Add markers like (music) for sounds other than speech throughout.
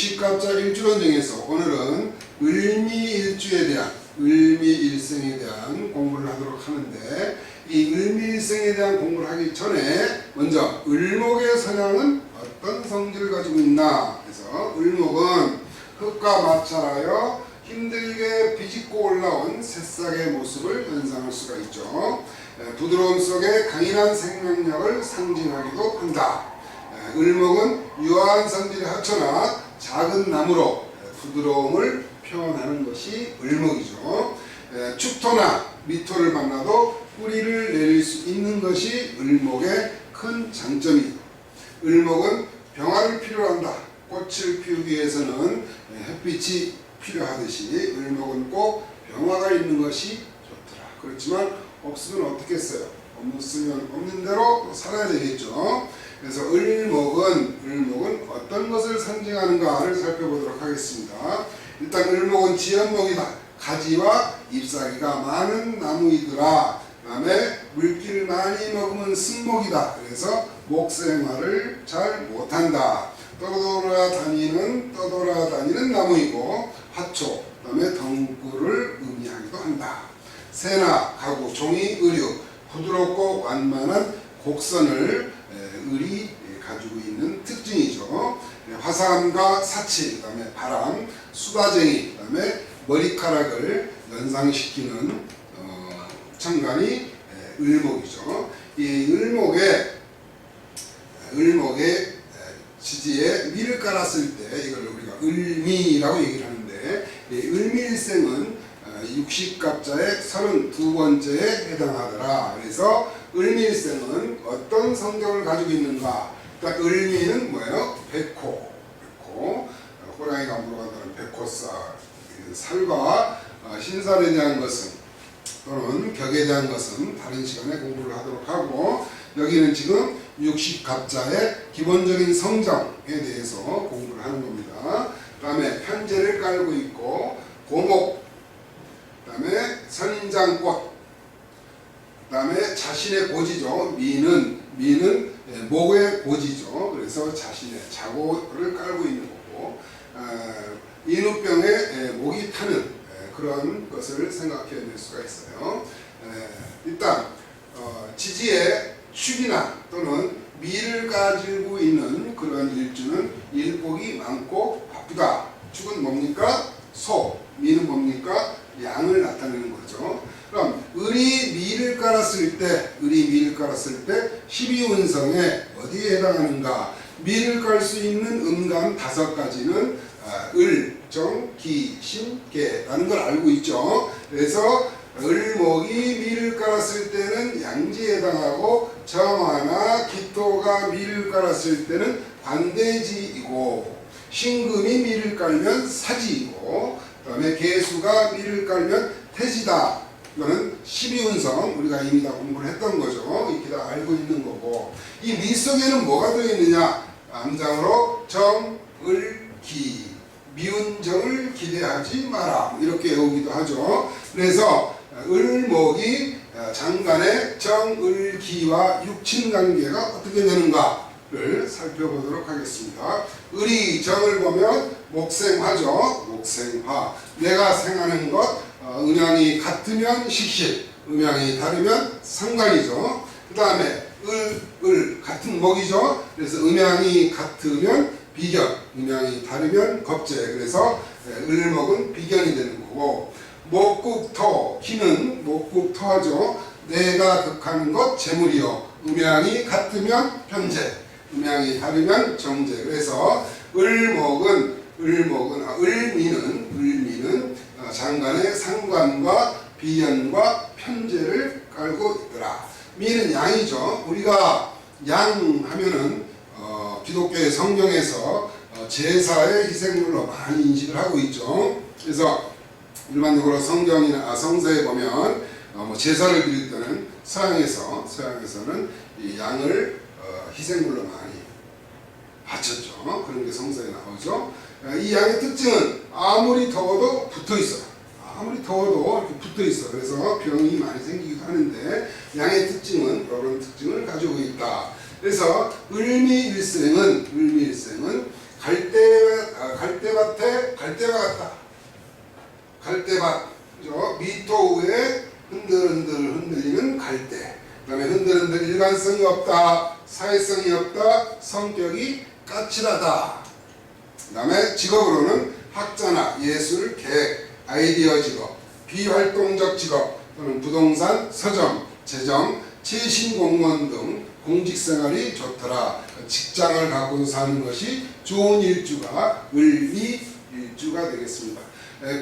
육식갑자 일주론 중에서 오늘은 을미일주에 대한 을미일생에 대한 공부를 하도록 하는데 이 을미일생에 대한 공부를 하기 전에 먼저 을목의 성향은 어떤 성질을 가지고 있나 그래서 을목은 흙과 마찰하여 힘들게 비집고 올라온 새싹의 모습을 연상할 수가 있죠. 에, 부드러움 속에 강인한 생명력을 상징하기도 한다. 에, 을목은 유아한 성질의 하초나 작은 나무로 에, 부드러움을 표현하는 것이 을목이죠. 에, 축토나 미토를 만나도 뿌리를 내릴 수 있는 것이 을목의 큰 장점이다. 을목은 병화를 필요로 한다. 꽃을 피우기 위해서는 햇빛이 필요하듯이 을목은 꼭 병화가 있는 것이 좋더라. 그렇지만 없으면 어떻게 써요? 없으면 없는 대로 또 살아야 되겠죠. 그래서 을목은 을목은 어떤 것을 상징하는가를 살펴보도록 하겠습니다. 일단 을목은 지연목이다. 가지와 잎사귀가 많은 나무이더라. 그다음에 물기를 많이 먹으면 승목이다. 그래서 목생활을 잘 못한다. 떠돌아다니는 떠돌아다니는 나무이고 화초, 그다음에 덩굴을 의미하기도 한다. 새나 가구, 종이, 의류, 부드럽고 완만한 곡선을 에, 을이 가지고 있는 특징이죠. 에, 화사함과 사치, 그 다음에 바람, 수다쟁이, 그 다음에 머리카락을 연상시키는 어, 청간이 에, 을목이죠. 이 을목에 을목의 지지에 미를 깔았을 때 이걸 우리가 을미라고 얘기를 하는데 이 을밀생은 어, 육식갑자의 32번째에 해당하더라. 그래서 을밀생은 어떤 성격을 가지고 있는가? 그러니까 을미는 뭐예요? 백호. 백호. 어, 호랑이가 물어간다는 백호살. 그 살과 어, 신살에 대한 것은 또는 격에 대한 것은 다른 시간에 공부를 하도록 하고 여기는 지금 육식갑자의 기본적인 성장에 대해서 공부를 하는 겁니다. 그 다음에 편제를 깔고 있고 고목 그 다음에 선인장꽃 그 다음에 자신의 고지죠. 미는 미는 예, 목의 고지죠. 그래서 자신의 자고를 깔고 있는 거고 아, 인후병에 예, 목이 타는 예, 그런 것을 생각해 낼 수가 있어요. 예, 일단 어, 지지의 축이나 또는 미를 가지고 있는 그런 일주는 일복이 많고 바쁘다. 축은 뭡니까? 소. 미는 뭡니까? 양을 나타내는 거죠. 을이 미를 깔았을 때, 을이 미를 깔았을 때 12운성에 어디에 해당하는가? 미를 깔 수 있는 음감 다섯 가지는 아, 을, 정, 기, 신, 개라는 걸 알고 있죠. 그래서 을목이 미를 깔았을 때는 양지에 해당하고 정화나 기토가 미를 깔았을 때는 관대지이고 신금이 미를 깔면 사지이고 그 다음에 개수가 미를 깔면 태지다. 이거는 12운성 우리가 이미 다 공부를 했던 거죠. 이렇게 다 알고 있는 거고 이 미 속에는 뭐가 들어있느냐? 암장으로 정, 을, 기 미운 정을 기대하지 마라 이렇게 외우기도 하죠. 그래서 을목이 장간의 정을기와 육친관계가 어떻게 되는가를 살펴보도록 하겠습니다. 을이 정을 보면 목생화죠. 목생화. 내가 생하는 것 어, 음양이 같으면 식실, 음양이 다르면 상관이죠. 그 다음에 을, 을 같은 목이죠. 그래서 음양이 같으면 비견, 음양이 다르면 겁재. 그래서 을목은 비견이 되는 거고 목국토, 기는 목국토하죠. 내가 극하는 것 재물이요. 음양이 같으면 편재, 음양이 다르면 정재. 그래서 을목은 을목은 아, 을미는 을미는 아, 장관의 상관과 비견과 편재를 깔고 있더라. 미는 양이죠. 우리가 양 하면은 어, 기독교의 성경에서 어, 제사의 희생물로 많이 인식을 하고 있죠. 그래서 일반적으로 성경이나 아, 성서에 보면 어, 뭐 제사를 드릴 때는 서양에서 서양에서는 이 양을 어, 희생물로 많이 바쳤죠. 그런 게 성서에 나오죠. 어, 이 양의 특징은 아무리 더워도 붙어 있어요. 아무리 더워도 이렇게 붙어 있어. 그래서 병이 많이 생기기도 하는데 양의 특징은 그런 특징을 가지고 있다. 그래서 을미일생은 을미일생은 갈대 아, 갈 갈대와 같다. 갈대밭, 위에 흔들흔들 흔들리는 갈대. 그다음에 흔들흔들 일관성이 없다, 사회성이 없다, 성격이 까칠하다. 그다음에 직업으로는 학자나 예술, 계획, 아이디어 직업, 비활동적 직업 또는 부동산, 서점, 재정, 최신 공무원 등 공직 생활이 좋더라. 직장을 갖고 사는 것이 좋은 일주가 을미 일주가 되겠습니다.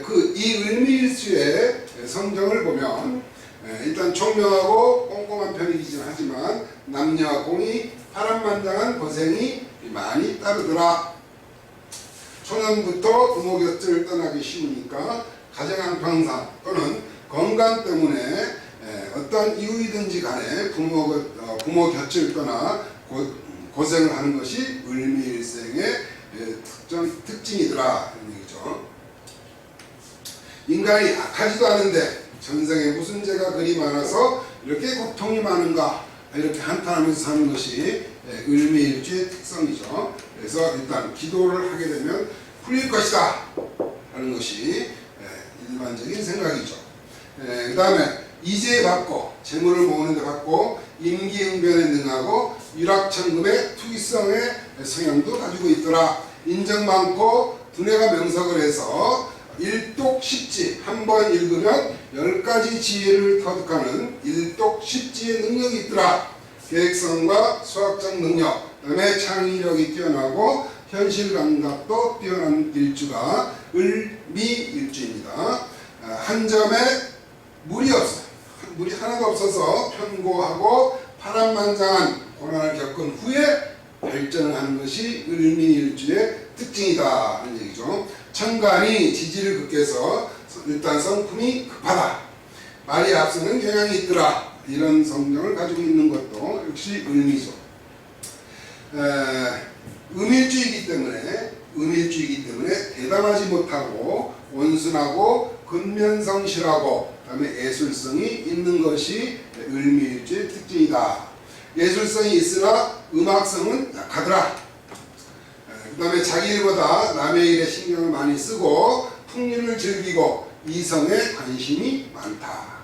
그 이 을미일주의 성경을 보면 에, 일단 총명하고 꼼꼼한 편이긴 하지만 남녀 공이 파란만장한 고생이 많이 따르더라. 초년부터 부모 곁을 떠나기 쉬우니까 가정한 평상 또는 건강 때문에 에, 어떤 이유이든지 간에 부모, 곁- 어, 부모 곁을 떠나 고, 고생을 하는 것이 을미일생의 에, 특정, 특징이더라 이런 얘기죠. 인간이 악하지도 않은데 전생에 무슨 죄가 그리 많아서 이렇게 고통이 많은가 이렇게 한탄하면서 사는 것이 예, 을미일주의 특성이죠. 그래서 일단 기도를 하게 되면 풀릴 것이다 하는 것이 예, 일반적인 생각이죠. 그 다음에 이재 받고 재물을 모으는 데 받고 임기응변에 능하고 유락천금의 투기성의 성향도 가지고 있더라. 인정 많고 두뇌가 명석을 해서 일독 십지 한 번 읽으면 열 가지 지혜를 터득하는 일독 십지의 능력이 있더라. 계획성과 수학적 능력, 그다음에 창의력이 뛰어나고 현실 감각도 뛰어난 일주가 을미일주입니다. 아, 한 점에 물이 없어요. 물이 하나도 없어서 편고하고 파란만장한 고난을 겪은 후에 발전을 하는 것이 을미일주의 특징이다 하는 얘기죠. 천간이 지지를 극해서 일단 성품이 급하다. 말이 앞서는 경향이 있더라. 이런 성경을 가지고 있는 것도 역시 을미죠. 에, 음일주이기 때문에 음일주이기 때문에 대담하지 못하고 온순하고 근면성실하고 그다음에 예술성이 있는 것이 을미일주의 특징이다. 예술성이 있으나 음악성은 약하더라. 그 다음에 자기 일보다 남의 일에 신경을 많이 쓰고 풍류를 즐기고 이성에 관심이 많다.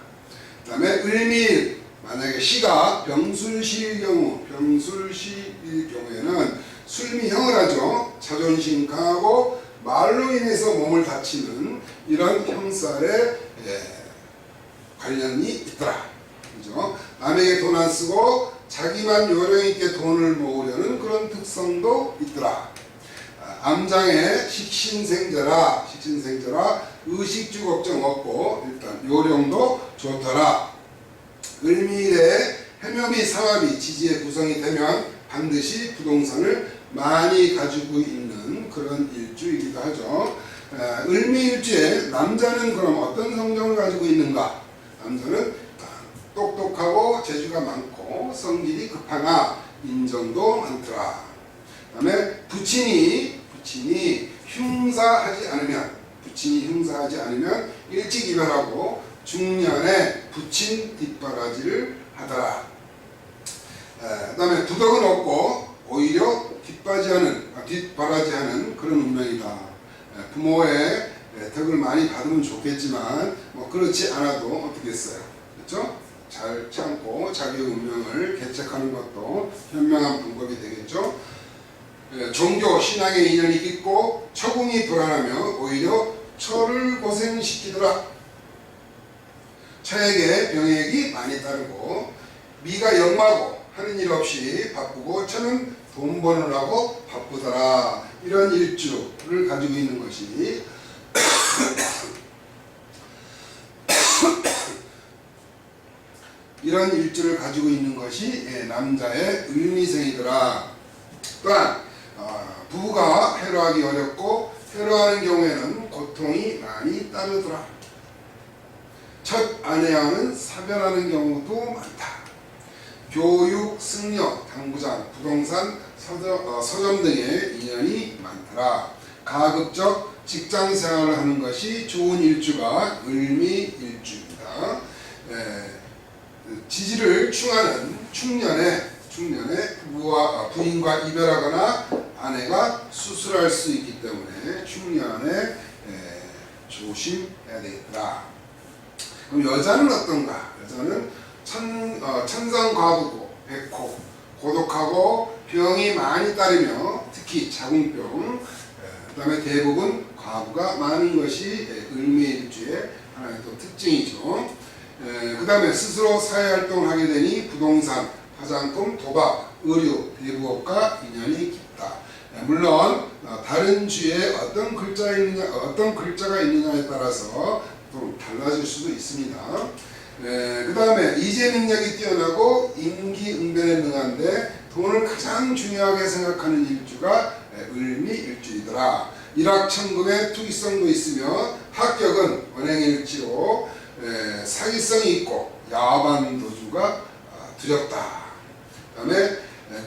그 다음에 을미일 만약에 시가 병술시일 경우 병술시일 경우에는 술미형을 하죠. 자존심 강하고 말로 인해서 몸을 다치는 이런 형살에 예, 관련이 있더라. 그죠? 남에게 돈 안 쓰고 자기만 요령 있게 돈을 모으려는 그런 특성도 있더라. 아, 암장에 식신생자라 식신생자라 의식주 걱정 없고 일단 요령도 좋더라. 을미일에 해묘미 상합이 지지의 구성이 되면 반드시 부동산을 많이 가지고 있는 그런 일주이기도 하죠. 아, 을미일주에 남자는 그럼 어떤 성정을 가지고 있는가? 남자는 똑똑하고 재주가 많고 성질이 급하나 인정도 많더라. 그 다음에 부친이 부친이 흉사하지 않으면 부친이 흉사하지 않으면 일찍 이별하고 중년에 부친 뒷바라지를 하더라. 에, 그다음에 두덕은 없고 오히려 뒷바지하는 아, 뒷바라지하는 그런 운명이다. 에, 부모의 에, 덕을 많이 받으면 좋겠지만 뭐 그렇지 않아도 어떻겠어요, 그렇죠? 잘 참고 자기 운명을 개척하는 것도 현명한 방법이 되겠죠. 예, 종교 신앙의 인연이 있고 처궁이 불안하며 오히려 처를 고생시키더라. 처에게 병액이 많이 따르고 미가 영마고 하는 일 없이 바쁘고 처는 돈 버느라고 바쁘더라. 이런 일주를 가지고 있는 것이 (coughs) 이런 일주를 가지고 있는 것이 예, 남자의 을미생이더라. 또한 어, 부부가 해로하기 어렵고 해로하는 경우에는 고통이 많이 따르더라. 첫 아내와는 사별하는 경우도 많다. 교육, 승려, 당구장, 부동산, 서점, 어, 서점 등의 인연이 많더라. 가급적 직장 생활을 하는 것이 좋은 일주가 을미일주입니다. 에, 지지를 충하는 충년에 충년에 부부와 아, 부인과 이별하거나 아내가 수술할 수 있기 때문에 충년에 에, 조심해야 되겠더라. 그럼 여자는 어떤가? 여자는 천, 어, 천상과부고 백호 고독하고 병이 많이 따르며 특히 자궁병 그 다음에 대부분 과부가 많은 것이 에, 을미일주의 하나의 또 특징이죠. 그 다음에 스스로 사회활동을 하게 되니 부동산, 화장품, 도박, 의류, 대부업과 인연이 깊다. 에, 물론 어, 다른 주에 어떤 글자가 있느냐, 어떤 글자가 있느냐에 따라서 좀 달라질 수도 있습니다. 그 다음에 이재 능력이 뛰어나고 임기응변에 능한데 돈을 가장 중요하게 생각하는 일주가 에, 을미일주이더라. 일확천금의 투기성도 있으며 합격은 원행일지로 에, 사기성이 있고 야반 도주가 아, 두렵다. 그 다음에 에,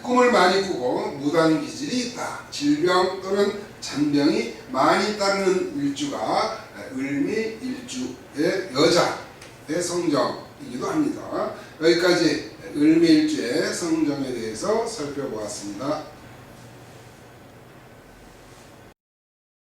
꿈을 많이 꾸고 무단 기질이 있다. 질병 또는 잔병이 많이 따르는 일주가 에, 을미 일주의 여자의 성정이기도 합니다. 여기까지 을미 일주의 성정에 대해서 살펴보았습니다.